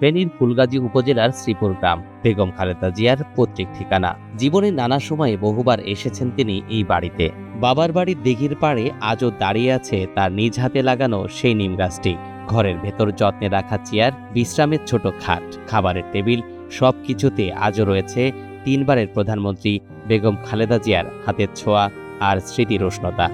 ফেনীর ফুলগাজী উপজেলার শ্রীপুর গ্রাম। বেগম খালেদা জিয়ার পৈতৃক ঠিকানা। জীবনের নানা সময়ে বহুবার এসেছেন তিনি এই বাড়িতে। বাবার বাড়ির দিঘির পাড়ে আজও দাঁড়িয়ে আছে তার নিজ হাতে লাগানো সেই নিম গাছটি। ঘরের ভেতর যত্নে রাখা চেয়ার, বিশ্রামের ছোট খাট, খাবারের টেবিল সব কিছুতে আজও রয়েছে তিনবারের প্রধানমন্ত্রী বেগম খালেদা জিয়ার হাতের ছোঁয়া আর স্মৃতির উষ্ণতা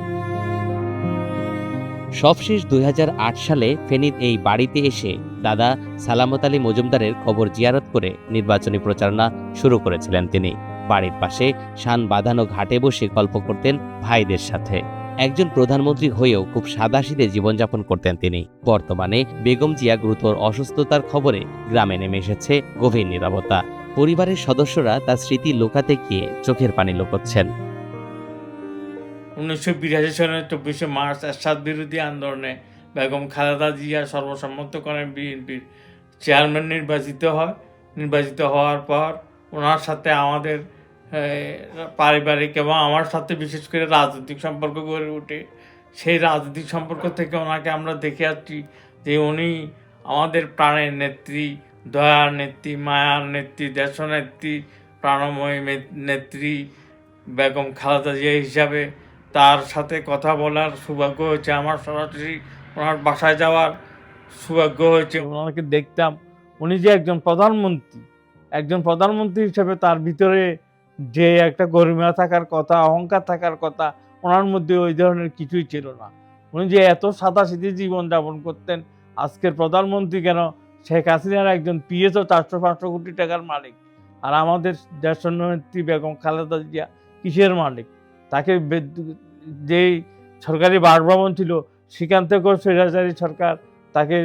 সবশেষ দুই হাজার আট সালে ফেনীর এই বাড়িতে এসে দাদা সালামত আলী মজুমদারের কবর জিয়ারত করে নির্বাচনী প্রচারণা শুরু করেছিলেন তিনি। বাড়ির পাশে শান বাঁধানো ঘাটে বসে গল্প করতেন ভাইদের সাথে। একজন প্রধানমন্ত্রী হয়েও খুব সাদাসিদে জীবনযাপন করতেন তিনি। বর্তমানে বেগম জিয়া গুরুতর অসুস্থতার খবরে গ্রামে নেমে এসেছে গভীর নিরাপত্তা পরিবারের সদস্যরা তার স্মৃতি লোকাতে গিয়ে চোখের পানি লুকোচ্ছেন। উনিশশো বিরাশি সালের চব্বিশে মার্চ এরশাদ বিরোধী আন্দোলনে বেগম খালেদা জিয়া সর্বসম্মতক্রমে বিএনপির চেয়ারম্যান নির্বাচিত হয়। নির্বাচিত হওয়ার পর ওনার সাথে আমাদের পারিবারিক এবং আমার সাথে বিশেষ করে রাজনৈতিক সম্পর্ক গড়ে ওঠে। সেই রাজনৈতিক সম্পর্ক থেকে ওনাকে আমরা দেখে আসছি যে উনি আমাদের প্রাণের নেত্রী, দয়ার নেত্রী, মায়ার নেত্রী, দেশনেত্রী, প্রাণময়ী নেত্রী বেগম খালেদা জিয়া হিসাবে তার সাথে কথা বলার সৌভাগ্য হয়েছে আমার, সরাসরি ওনার বাসায় যাওয়ার সৌভাগ্য হয়েছে। ওনাকে দেখতাম, উনি যে একজন প্রধানমন্ত্রী একজন প্রধানমন্ত্রী হিসেবে তার ভিতরে যে একটা গরিমা থাকার কথা, অহংকার থাকার কথা, ওনার মধ্যে ওই ধরনের কিছুই ছিল না। উনি যে এত সাদাসিধি জীবনযাপন করতেন, আজকের প্রধানমন্ত্রী কেন? শেখ হাসিনার একজন পিএসও, চারশো পাঁচশো কোটি টাকার মালিক। আর আমাদের দেশ দেশনেত্রী বেগম খালেদা জিয়া কিসের মালিক? তাকে যেই সরকারি বাসভবন ছিল, সেখান থেকেও স্বৈরাচারী সরকার তাকে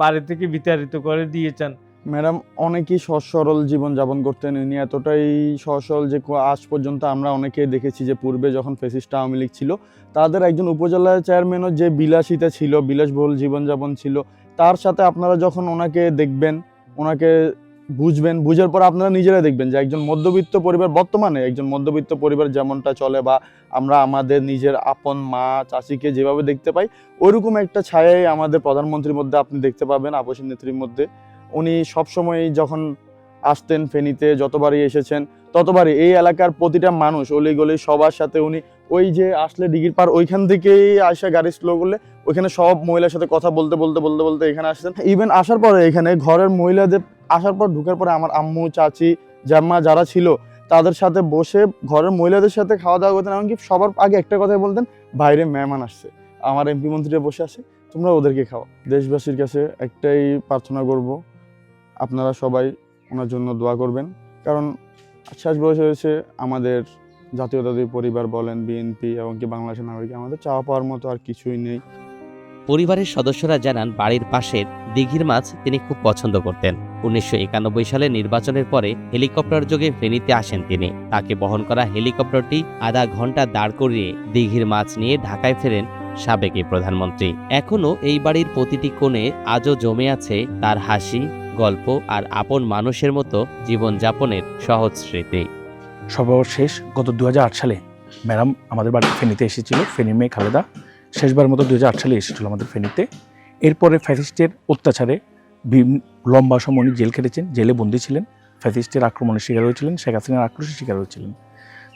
বাড়ি থেকে বিতাড়িত করে দিয়েছেন। ম্যাডাম, অনেকেই সহজ সরল জীবনযাপন করতেন। ইনি এতটাই সহজ সরল যে আজ পর্যন্ত আমরা অনেকে দেখেছি যে, পূর্বে যখন ফেসিস্ট আওয়ামী লীগ ছিল, তাদের একজন উপজেলা চেয়ারম্যানও যে, বিলাসিতা ছিল, বিলাসবহুল জীবনযাপন ছিল, তার সাথে আপনারা যখন ওনাকে দেখবেন, ওনাকে বুঝবেন, বুঝার পর আপনারা নিজেরা দেখবেন যে একজন মধ্যবিত্ত পরিবার, বর্তমানে একজন মধ্যবিত্ত পরিবার যেমনটা চলে বা আমরা আমাদের নিজের আপন মা, চাষিকে যেভাবে দেখতে পাই ওইরকম একটা ছায়াই আমাদের প্রধানমন্ত্রীর মধ্যে আপনি দেখতে পাবেন আপসী নেত্রীর মধ্যে। উনি সবসময় যখন আসতেন ফেনীতে, যতবারই এসেছেন, ততবারই এই এলাকার প্রতিটা মানুষ অলি গলি সবার সাথে উনি ওই যে আসলে ডিগির পার ওইখান থেকেই আসা গাড়ি স্লো করলে ওইখানে সব মহিলার সাথে কথা বলতে বলতে বলতে বলতে এখানে আসতেন। ইভেন আসার পরে এখানে ঘরের মহিলাদের আসার পর ঢুকার পরে আমার আম্মু, চাচি, জাম্মা যারা ছিল, তাদের সাথে বসে ঘরের মহিলাদের সাথে খাওয়া দাওয়া করতেন। এমনকি সবার আগে একটা কথাই বলতেন বাইরে মেহমান আসছে। আমার এমপি মন্ত্রীরা বসে আছে, তোমরা ওদেরকে খাও। দেশবাসীর কাছে একটাই প্রার্থনা করব, আপনারা সবাই ওনার জন্য দোয়া করবেন। কারণ শেষ বয়স হয়েছে, আমাদের জাতীয়তাবাদী পরিবার বলেন বিএনপি এবং কি বাংলাদেশের নাগরিক, আমাদের চাওয়া পাওয়ার মতো আর কিছুই নেই। পরিবারের সদস্যরা জানান, বাড়ির পাশের দিঘির মাছ তিনি খুব পছন্দ করতেন। উনিশশো একানব্বই সালে নির্বাচনের পরে হেলিকপ্টার যোগে ফেনীতে আসেন তিনি। তাকে বহন করা হেলিকপ্টারটি আধা ঘণ্টা দাঁড় করিয়ে দিঘির মাছ নিয়ে ঢাকায় ফেরেন সাবেক এই প্রধানমন্ত্রী। এখনও এই বাড়ির প্রতিটি কোণে আজও জমে আছে তার হাসি, গল্প আর আপন মানুষের মতো জীবনযাপনের সহজ স্মৃতি। সর্বশেষ গত দুই হাজার আট সালে ম্যাডাম আমাদের বাড়ি ফেনীতে এসেছিল ফেনীর মেয়ে খালেদা। শেষবার মতো দু হাজার আট সালে এসেছিল আমাদের ফেনীতে। এরপরে ফ্যাসিস্টের অত্যাচারে লম্বা সময় উনি জেল খেটেছেন, জেলে বন্দী ছিলেন, ফ্যাসিস্টের আক্রমণের শিকার হয়েছিলেন, শেখ হাসিনার আক্রোশের শিকার হয়েছিলেন।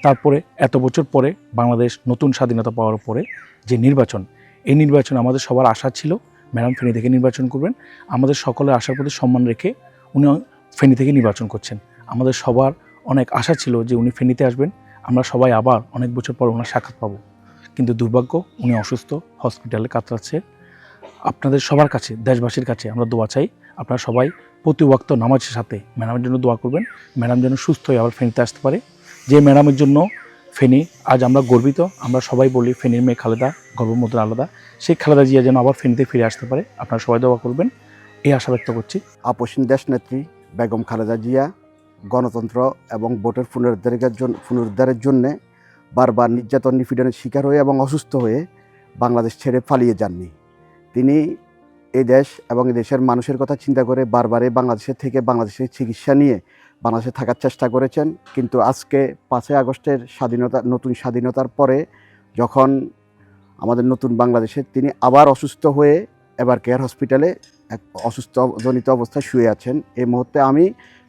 তারপরে এত বছর পরে বাংলাদেশ নতুন স্বাধীনতা পাওয়ার পরে যে নির্বাচন, এই নির্বাচন আমাদের সবার আশা ছিল, ম্যাডাম ফেনী থেকে নির্বাচন করবেন। আমাদের সকলের আশার প্রতি সম্মান রেখে উনি ফেনী থেকে নির্বাচন করছেন। আমাদের সবার অনেক আশা ছিল যে উনি ফেনীতে আসবেন। আমরা সবাই আবার অনেক বছর পর ওনার সাক্ষাৎ পাবো। কিন্তু দুর্ভাগ্য, উনি অসুস্থ হসপিটালে কাতরাচ্ছে। আপনাদের সবার কাছে, দেশবাসীর কাছে আমরা দোয়া চাই, আপনারা সবাই প্রতি নামাজের সাথে ম্যাডামের জন্য দোয়া করবেন, ম্যাডাম যেন সুস্থ হয়ে আবার ফেনীতে আসতে পারে। যে ম্যাডামের জন্য ফেনী, আজ আমরা গর্বিত, আমরা সবাই বলি ফেনীর মেয়ে খালেদা গর্বমুদ্রা আলাদা, সেই খালেদা জিয়া যেন আবার ফেনীতে ফিরে আসতে পারে। আপনারা সবাই দোয়া করবেন, এই আশা ব্যক্ত করছি। আপসীন দেশনেত্রী বেগম খালেদা জিয়া, গণতন্ত্র এবং ভোটের পুনরুদ্ধারের জন্য পুনরুদ্ধারের জন্য বারবার নির্যাতন, নিপীড়নের শিকার হয়ে এবং অসুস্থ হয়ে বাংলাদেশ ছেড়ে পালিয়ে যাননি। তিনি এই দেশ এবং দেশের মানুষের কথা চিন্তা করে বারবারে বাংলাদেশের থেকে বাংলাদেশের চিকিৎসা নিয়ে বাংলাদেশে থাকার চেষ্টা করেছেন। কিন্তু আজকে পাঁচই আগস্টের স্বাধীনতা, নতুন স্বাধীনতার পরে যখন আমাদের নতুন বাংলাদেশে তিনি আবার অসুস্থ হয়ে এবার কেয়ার হসপিটালে এক অসুস্থজনিত অবস্থায় শুয়ে আছেন এই মুহূর্তে আমি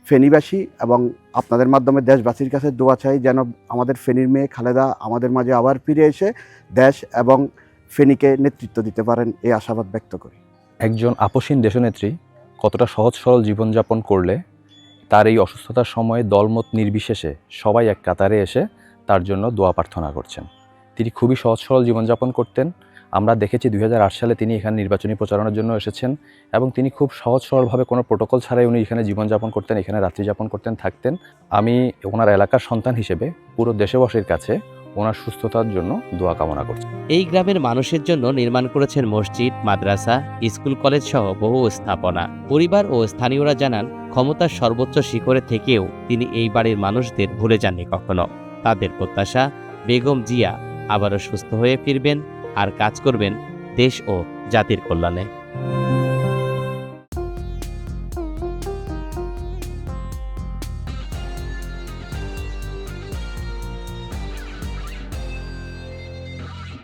ফেনীবাসী এবং আপনাদের মাধ্যমে দেশবাসীর কাছে দোয়া চাই যেন আমাদের ফেনীর মেয়ে খালেদা আমাদের মাঝে আবার ফিরে এসে দেশ এবং ফেনীকে নেতৃত্ব দিতে পারেন এই আশাবাদ ব্যক্ত করি। একজন আপসীন দেশনেত্রী কতটা সহজ সরল জীবনযাপন করলে তার এই অসুস্থতার সময়ে দলমত নির্বিশেষে সবাই এক কাতারে এসে তার জন্য দোয়া প্রার্থনা করছেন। তিনি খুবই সহজ সরল জীবনযাপন করতেন আমরা দেখেছি দুই হাজার আট সালে তিনি এখানে নির্বাচনী প্রচারণার জন্য এসেছেন এবং তিনি খুব সহজ সরলভাবে কোনো প্রোটোকল ছাড়াই উনি এখানে জীবনযাপন করতেন, এখানে রাত্রিযাপন করতেন, থাকতেন। আমি ওনার এলাকার সন্তান হিসেবে পুরো দেশবাসীর কাছে ওনার সুস্থতার জন্য দোয়া কামনা করছি। এই গ্রামের মানুষের জন্য নির্মাণ করেছেন মসজিদ, মাদ্রাসা, স্কুল, কলেজ সহ বহু স্থাপনা। পরিবার ও স্থানীয়রা জানান, ক্ষমতার সর্বোচ্চ শিখরে থেকেও তিনি এই বাড়ির মানুষদের ভুলে যাননি কখনো। তাদের প্রত্যাশা, বেগম জিয়া আবারও সুস্থ হয়ে ফিরবেন। আর কাজ করবেন দেশ ও জাতির কল্যাণে।